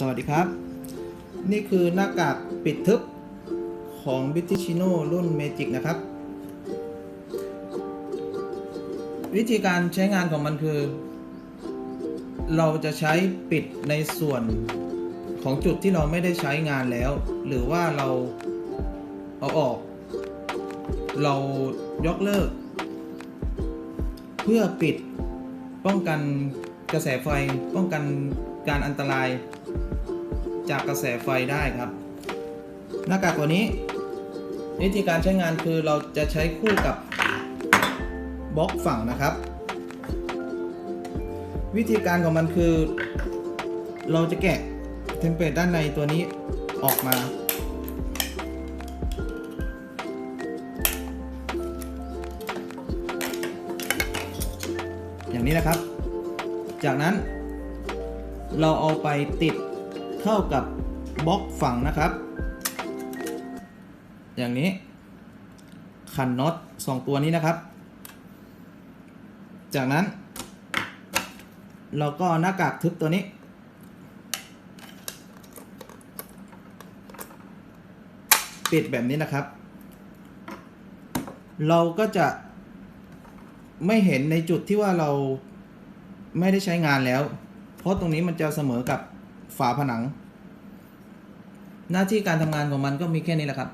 สวัสดีครับ นี่คือหน้ากากปิดทึบของ b i t i c h i n o รุ่น Magic นะครับ วิธีการใช้งานของมันคือ เราจะใช้ปิดในส่วนของจุดที่เราไม่ได้ใช้งานแล้ว หรือว่าเราเอาออก เรายกเลิก เพื่อปิดป้องกันกระแสไฟป้องกันการอันตราย จากกระแสไฟได้ครับ หน้ากากตัวนี้ วิธีการใช้งานคือเราจะใช้คู่กับบล็อกฝั่งนะครับ วิธีการของมันคือ เราจะแกะเทมเพลตด้านในตัวนี้ออกมาอย่างนี้นะครับ จากนั้นเราเอาไปติด เข้ากับบล็อกฝั่งนะครับ อย่างนี้ ขันน็อตสองตัวนี้นะครับ จากนั้น เราก็หน้ากากทึบตัวนี้ ปิดแบบนี้นะครับ เราก็จะไม่เห็นในจุดที่ว่าเราไม่ได้ใช้งานแล้ว เพราะตรงนี้มันจะเสมอกับ ฝาผนัง หน้าที่การทำงานของมันก็มีแค่นี้แหละครับ